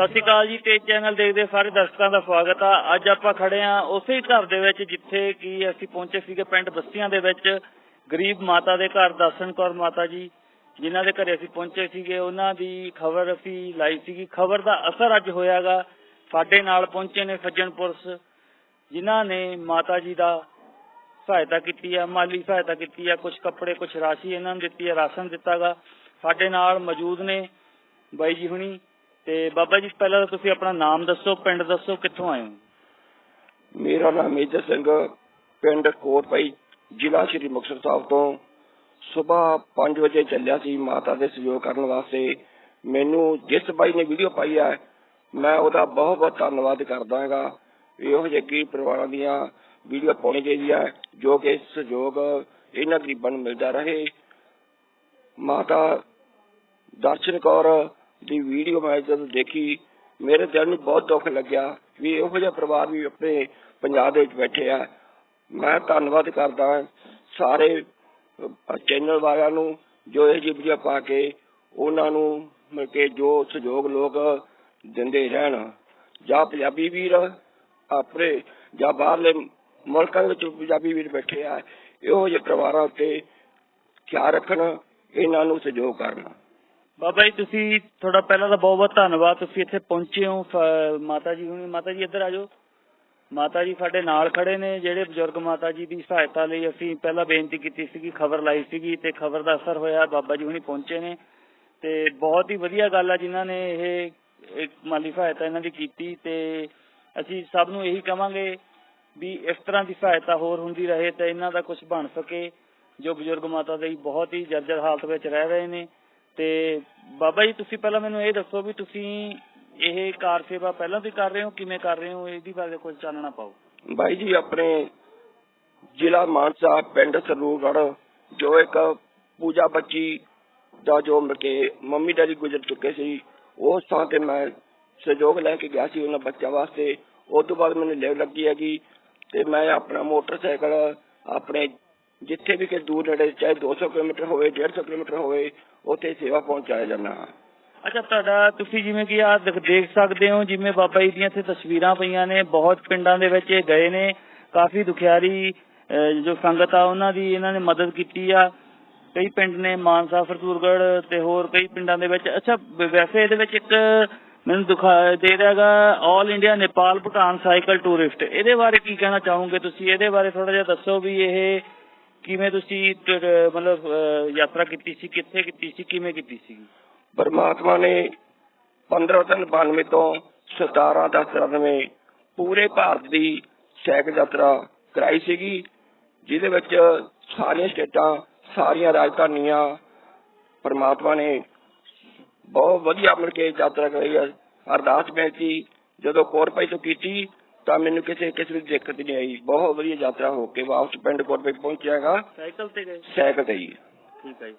ਸਤਿ ਸ਼੍ਰੀ ਅਕਾਲ ਜੀ, ਤੇਜ ਚੈਨਲ ਦੇਖਦੇ ਸਾਰੇ ਦਰਸ਼ਕਾਂ ਦਾ ਸਵਾਗਤ ਆ। ਅੱਜ ਆਪਾਂ ਖੜੇ ਆ ਉਸੇ ਹੀ ਘਰ ਦੇ ਵਿੱਚ ਜਿੱਥੇ ਕਿ ਅਸੀਂ ਪਹੁੰਚੇ ਸੀਗੇ ਪਿੰਡ ਬਸਤੀਆਂ ਦੇ ਵਿੱਚ। ਗਰੀਬ ਮਾਤਾ ਦੇ ਘਰ, ਦਰਸ਼ਨ ਕੌਰ ਮਾਤਾ ਜੀ, ਜਿਨ੍ਹਾਂ ਦੇ ਘਰੇ ਅਸੀਂ ਪਹੁੰਚੇ ਸੀਗੇ। ਉਹਨਾਂ ਦੀ ਖਬਰ ਅਸੀਂ ਲਾਈ ਸੀਗੀ। ਖਬਰ ਦਾ ਅਸਰ ਅੱਜ ਹੋਇਆਗਾ। ਸਾਡੇ ਨਾਲ ਪਹੁੰਚੇ ਨੇ ਸੱਜਣ ਪੁਰਸ਼, ਜਿਨ੍ਹਾਂ ਨੇ ਮਾਤਾ ਜੀ ਦਾ ਸਹਾਇਤਾ ਕੀਤੀ ਆ, ਮਾਲੀ ਸਹਾਇਤਾ ਕੀਤੀ ਆ। ਕੁਝ ਕੱਪੜੇ ਕੁਝ ਰਾਸ਼ੀ ਇਹਨਾਂ ਨੂੰ ਦਿੱਤੀ ਆ, ਰਾਸ਼ਨ ਦਿੱਤਾਗਾ। ਸਾਡੇ ਨਾਲ ਮੌਜੂਦ ਨੇ ਬਾਈ ਜੀ ਹੁਣੀ। ਤੇ ਬਾਬਾ ਜੀ, ਪਹਿਲਾਂ ਤੁਸੀਂ ਆਪਣਾ ਨਾਮ ਦੱਸੋ, ਪਿੰਡ ਦੱਸੋ, ਕਿੱਥੋਂ ਆਏ ਹੋ? ਮੇਰਾ ਨਾਮ ਮੇਜਰ ਸਿੰਘ ਪਿੰਡ ਕੋਟਪਈ ਜ਼ਿਲ੍ਹਾ ਸ਼੍ਰੀ ਮੁਕਤਸਰ ਸਾਹਿਬ ਤੋਂ। ਸਵੇਰ 5 ਵਜੇ ਚੱਲਿਆ ਸੀ ਮਾਤਾ ਦੇ ਸਹਿਯੋਗ ਕਰਨ ਵਾਸਤੇ। ਮੈਨੂੰ ਜਿਸ ਬਾਈ ਨੇ ਵੀਡੀਓ ਪਾਈ ਹੈ ਮੈਂ ਉਹਦਾ ਬਹੁਤ ਬਹੁਤ ਧੰਨਵਾਦ ਕਰਦਾ ਹਾਂਗਾ। ਇਹੋ ਜਿਹੇ ਗਰੀਬ ਪਰਿਵਾਰਾਂ ਦੀਆਂ ਵੀਡੀਓ ਪਾਉਣੀ ਚਾਹੀਦੀ ਹੈ ਜੋ ਕਿ ਸਹਿਯੋਗ ਇਹਨਾਂ ਗਰੀਬਾਂ ਨੂੰ ਮਿਲਦਾ ਰਹੇ। ਮਾਤਾ ਦਰਸ਼ਨ ਕੌਰ ਦੀ ਵੀਡੀਓ ਮੈਂ ਜਦੋਂ ਦੇਖੀ, ਮੇਰੇ ਦਿਲ ਨੂੰ ਬਹੁਤ ਦੁੱਖ ਲੱਗਿਆ ਵੀ ਇਹੋ ਜਿਹਾ ਪਰਿਵਾਰ ਵੀ ਆਪਣੇ ਪੰਜਾਬ ਦੇ ਵਿੱਚ ਬੈਠੇ ਆ। ਮੈਂ ਧੰਨਵਾਦ ਕਰਦਾ ਹਾਂ ਸਾਰੇ ਚੈਨਲ ਵਾਲਿਆਂ ਨੂੰ ਜੋ ਇਹ ਜਿਹੀ ਪਾ ਕੇ ਉਹਨਾਂ ਨੂੰ ਮਿਲ ਜੋ ਸਹਿਯੋਗ ਲੋਕ ਦਿੰਦੇ ਰਹਿਣ। ਜਾਂ ਪੰਜਾਬੀ ਵੀਰ ਆਪਣੇ, ਜਾਂ ਬਾਹਰਲੇ ਮੁਲਕਾਂ ਵਿੱਚ ਪੰਜਾਬੀ ਵੀਰ ਬੈਠੇ ਆ, ਇਹੋ ਜਿਹੇ ਪਰਿਵਾਰਾਂ ਉੱਤੇ ਖਿਆਲ ਰੱਖਣ, ਇਹਨਾਂ ਨੂੰ ਸਹਿਯੋਗ ਕਰਨ। ਬਾਬਾ ਜੀ, ਤੁਸੀਂ ਤੁਹਾਡਾ ਪਹਿਲਾਂ ਤਾਂ ਬਹੁਤ ਬਹੁਤ ਧੰਨਵਾਦ, ਤੁਸੀਂ ਇੱਥੇ ਪਹੁੰਚੇ ਹੋ ਮਾਤਾ ਜੀ ਹੁਣੀ। ਮਾਤਾ ਜੀ, ਇੱਧਰ ਆ ਜਾਓ। ਮਾਤਾ ਜੀ ਸਾਡੇ ਨਾਲ ਖੜੇ ਨੇ, ਜਿਹੜੇ ਬਜ਼ੁਰਗ ਮਾਤਾ ਜੀ ਦੀ ਸਹਾਇਤਾ ਲਈ ਅਸੀਂ ਪਹਿਲਾਂ ਬੇਨਤੀ ਕੀਤੀ ਸੀਗੀ ਖਬਰ ਲਾਈ ਸੀਗੀ ਤੇ ਖਬਰ ਦਾ ਅਸਰ ਹੋਇਆ, ਬਾਬਾ ਜੀ ਹੁਣੀ ਪਹੁੰਚੇ ਨੇ। ਤੇ ਬਹੁਤ ਹੀ ਵਧੀਆ ਗੱਲ ਆ ਜਿਨ੍ਹਾਂ ਨੇ ਇਹ, ਇੱਕ ਮਾਲੀ ਸਹਾਇਤਾ ਇਹਨਾਂ ਦੀ ਕੀਤੀ ਤੇ ਅਸੀਂ ਸਭ ਨੂੰ ਇਹੀ ਕਵਾਂਗੇ ਵੀ ਇਸ ਤਰ੍ਹਾਂ ਦੀ ਸਹਾਇਤਾ ਹੋਰ ਹੁੰਦੀ ਰਹੇ ਤੇ ਇਹਨਾਂ ਦਾ ਕੁਝ ਬਣ ਸਕੇ, ਜੋ ਬਜ਼ੁਰਗ ਮਾਤਾ ਦੇ ਬਹੁਤ ਹੀ ਜਰਜਰ ਹਾਲਤ ਵਿੱਚ ਰਹਿ ਰਹੇ ਨੇ। ਤੇ ਬਾਬਾ ਜੀ, ਤੁਸੀਂ ਪਹਿਲਾਂ ਮੈਨੂੰ ਇਹ ਦੱਸੋ ਵੀ ਤੁਸੀਂ ਇਹ ਕਾਰ ਸੇਵਾ ਪਹਿਲਾਂ ਵੀ ਕਰ ਰਹੇ ਹੋ, ਕਿਵੇਂ ਕਰ ਰਹੇ ਹੋ? ਇਹਦੀ ਬਾਰੇ ਕੁਝ ਚਾਨਣਾ ਪਾਓ। ਬਾਈ ਜੀ, ਆਪਣੇ ਜ਼ਿਲ੍ਹਾ ਮਾਨਸਾ ਪਿੰਡ ਸਰੂਗੜ੍ਹ ਜੋ ਇੱਕ ਪੂਜਾ ਬੱਚੀ ਦਾ ਜੋ ਮਤਲਬ ਮੰਮੀ ਡੈਡੀ ਗੁਜ਼ਰ ਚੁੱਕੇ ਸੀ ਉਸ ਥਾਂ ਤੇ ਮੈਂ ਸਹਿਯੋਗ ਲੈ ਕੇ ਗਿਆ ਸੀ ਉਹਨਾਂ ਬੱਚਿਆਂ ਵਾਸਤੇ। ਉਸ ਤੋਂ ਬਾਅਦ ਮੈਨੂੰ ਲੈਵ ਲੱਗੀ ਹੈਗੀ ਤੇ ਮੈਂ ਆਪਣਾ ਮੋਟਰਸਾਈਕਲ, ਆਪਣੇ ਜਿੱਥੇ ਵੀ ਕਿ ਦੂਰ ਨੇੜੇ, ਚਾਹੇ 200 ਕਿਲੋਮੀਟਰ ਹੋਵੇ 150 ਕਿਲੋਮੀਟਰ ਹੋਵੇ, ਉੱਥੇ ਸੇਵਾ ਪਹੁੰਚਾਇਆ ਜਾਂਦਾ ਹਾਂ। ਅੱਛਾ, ਤੁਹਾਡਾ ਤੁਸੀਂ ਜਿਵੇਂ ਕਿ ਆ ਦੇਖ ਸਕਦੇ ਹੋ, ਜਿਵੇਂ ਬਾਬਾ ਜੀ ਦੀਆਂ ਇੱਥੇ ਤਸਵੀਰਾਂ ਪਈਆਂ ਨੇ, ਬਹੁਤ ਪਿੰਡਾਂ ਦੇ ਵਿੱਚ ਇਹ ਗਏ ਨੇ, ਕਾਫੀ ਦੁਖਿਆਰੀ ਜੋ ਸੰਗਤ ਆ, ਉਹਨਾਂ ਦੀ ਇਹਨਾਂ ਨੇ ਮਦਦ ਕੀਤੀ ਆ। ਕਈ ਪਿੰਡ ਨੇ, ਮਾਨਸਾ, ਫਰਤੂਰਗੜ੍ਹ ਤੇ ਹੋਰ ਕਈ ਪਿੰਡਾਂ ਦੇ ਵਿੱਚ। ਅੱਛਾ ਵੈਸੇ ਇਹਦੇ ਵਿੱਚ ਇੱਕ ਮੈਨੂੰ ਦੁਖਾ, ਦੇ ਰਿਹਾਗਾ 올 India Nepal Bhutan cycle tourist ਇਹਦੇ ਬਾਰੇ ਕੀ ਕਹਿਣਾ ਚਾਹੋਗੇ ਤੁਸੀਂ? ਇਹਦੇ ਬਾਰੇ ਥੋੜਾ ਜਿਹਾ ਦੱਸੋ ਵੀ ਇਹ ਕਿਵੇਂ ਤੁਸੀਂ ਮਤਲਬ ਯਾਤਰਾ ਕੀਤੀ ਸੀ? ਕਿੱਥੇ ਕੀਤੀ ਸੀ? ਕਿਵੇਂ ਕੀਤੀ ਸੀ? ਪਰਮਾਤਮਾ ਨੇ 15 ਤਿੰਨ 92 ਤੋਂ 17 ਦਸ 93 ਪੂਰੇ ਭਾਰਤ ਦੀ ਸਾਈਕਲ ਯਾਤਰਾ ਕਰਾਈ ਸੀਗੀ, ਜਿਹਦੇ ਵਿੱਚ ਸਾਰੀਆਂ ਸਟੇਟਾਂ, ਸਾਰੀਆਂ ਰਾਜਧਾਨੀਆਂ ਪਰਮਾਤਮਾ ਨੇ ਬਹੁਤ ਵਧੀਆ ਮਿਲ ਕੇ ਯਾਤਰਾ ਕਰਾਈ ਹੈ। ਅਰਦਾਸ ਬੇਨਤੀ ਜਦੋਂ ਕੋਰਪਾਈ ਤੋਂ ਕੀਤੀ ਤਾਂ ਮੈਨੂੰ ਕਿਸੇ ਕਿਸੇ ਦੀ ਦਿੱਕਤ ਨਹੀਂ ਆਈ। ਬਹੁਤ ਵਧੀਆ ਯਾਤਰਾ ਹੋ ਕੇ ਵਾਪਸ ਪਿੰਡ ਕੋਰਪਾਈ ਪਹੁੰਚਿਆਗਾ ਸਾਈਕਲ ਤੇ ਗਏ? ਸਾਈਕਲ ਤੇ ਹੀ ਠੀਕ ਹੈ ਜੀ।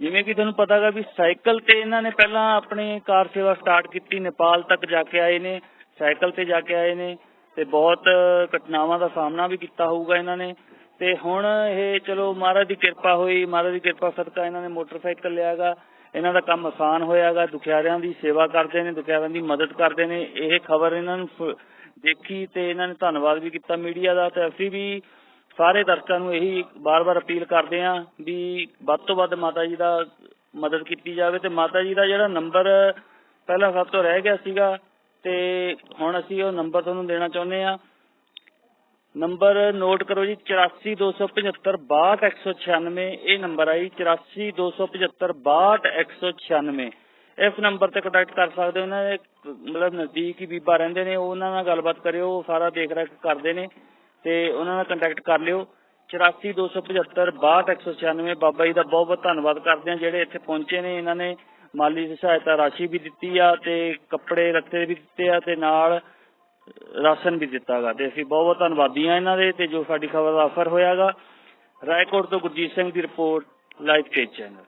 ਜਿਵੇਂ ਕਿ ਤੁਹਾਨੂੰ ਪਤਾਗਾ ਵੀ ਸਾਈਕਲ ਤੇ ਇਹਨਾਂ ਨੇ ਪਹਿਲਾਂ ਆਪਣੀ ਕਾਰ ਸੇਵਾ ਸਟਾਰਟ ਕੀਤੀ ਨੇਪਾਲ ਤੱਕ ਜਾ ਕੇ ਆਏ ਨੇ ਸਾਈਕਲ ਤੇ ਜਾ ਕੇ ਆਏ ਨੇ ਤੇ ਬਹੁਤ ਘਟਨਾਵਾਂ ਦਾ ਸਾਹਮਣਾ ਵੀ ਕੀਤਾ ਹੋਊਗਾ ਇਹਨਾਂ ਨੇ। ਤੇ ਹੁਣ ਇਹ ਚਲੋ ਮਹਾਰਾਜ ਦੀ ਕਿਰਪਾ ਹੋਈ ਮਹਾਰਾਜ ਦੀ ਕਿਰਪਾ ਸਦਕਾ ਇਹਨਾਂ ਨੇ ਮੋਟਰਸਾਈਕਲ ਲਿਆਗਾ ਇਹਨਾਂ ਦਾ ਕੰਮ ਆਸਾਨ ਹੋਇਆਗਾ, ਦੁਖਿਆਰਿਆਂ ਦੀ ਸੇਵਾ ਕਰਦੇ ਨੇ, ਦੁਖਿਆਰਿਆਂ ਦੀ ਮਦਦ ਕਰਦੇ ਨੇ। ਇਹ ਖਬਰ ਇਹਨਾਂ ਨੂੰ ਦੇਖੀ ਤੇ ਇਹਨਾਂ ਨੇ ਧੰਨਵਾਦ ਵੀ ਕੀਤਾ ਮੀਡੀਆ ਦਾ ਤੇ ਅਸੀਂ ਵੀ ਸਾਰੇ ਦਰਸ਼ਕਾਂ ਨੂੰ ਇਹੀ ਬਾਰ-ਬਾਰ ਅਪੀਲ ਕਰਦੇ ਆਂ ਵੀ ਵੱਧ ਤੋਂ ਵੱਧ ਮਾਤਾ ਜੀ ਦਾ ਮਦਦ ਕੀਤੀ ਜਾਵੇ ਤੇ ਮਾਤਾ ਜੀ ਦਾ ਜਿਹੜਾ ਨੰਬਰ ਪਹਿਲਾਂ ਸਭ ਤੋਂ ਰਹਿ ਗਿਆ ਸੀਗਾ ਤੇ ਹੁਣ ਅਸੀਂ ਉਹ ਨੰਬਰ ਤੁਹਾਨੂੰ ਦੇਣਾ ਚਾਹੁੰਦੇ ਆ ਨੰਬਰ ਨੋਟ ਕਰੋ ਜੀ 8427562196 ਇਹ ਨੰਬਰ ਆਈ 8427562196 ਇਸ ਨੰਬਰ ਤੇ ਕੰਟੈਕਟ ਕਰ ਸਕਦੇ ਹੋ ਇਹਨਾਂ ਦੇ ਮਤਲਬ ਨਜ਼ਦੀਕ ਹੀ ਬੀਬਾ ਰਹਿੰਦੇ ਨੇ, ਉਹਨਾਂ ਨਾਲ ਗੱਲਬਾਤ ਕਰਿਓ, ਉਹ ਸਾਰਾ ਦੇਖ ਰੇਖ ਕਰਦੇ ਨੇ, ਤੇ ਉਹਨਾਂ ਨਾਲ ਕੰਟੈਕਟ ਕਰ ਲਿਓ। 8427562196 ਬਾਬਾ ਜੀ ਦਾ ਬਹੁਤ ਬਹੁਤ ਧੰਨਵਾਦ ਕਰਦੇ ਆ ਜਿਹੜੇ ਇੱਥੇ ਪਹੁੰਚੇ ਨੇ, ਇਹਨਾਂ ਨੇ ਮਾਲੀ ਸਹਾਇਤਾ ਰਾਸ਼ੀ ਵੀ ਦਿੱਤੀ ਆ, ਤੇ ਕੱਪੜੇ ਰੱਤੇ ਵੀ ਦਿੱਤੇ ਆ, ਤੇ ਨਾਲ ਰਾਸ਼ਨ ਵੀ ਦਿੱਤਾਗਾ ਤੇ ਅਸੀਂ ਬਹੁਤ ਬਹੁਤ ਧੰਨਵਾਦੀ ਆ ਇਹਨਾਂ ਦੇ ਤੇ ਜੋ ਸਾਡੀ ਖਬਰ ਦਾ ਅਸਰ ਹੋਇਆਗਾ। ਰਾਏਕੋਟ ਤੋਂ ਗੁਰਜੀਤ ਸਿੰਘ ਦੀ ਰਿਪੋਰਟ, ਲਾਈਵ ਪੇਜ ਚੈਨਲ।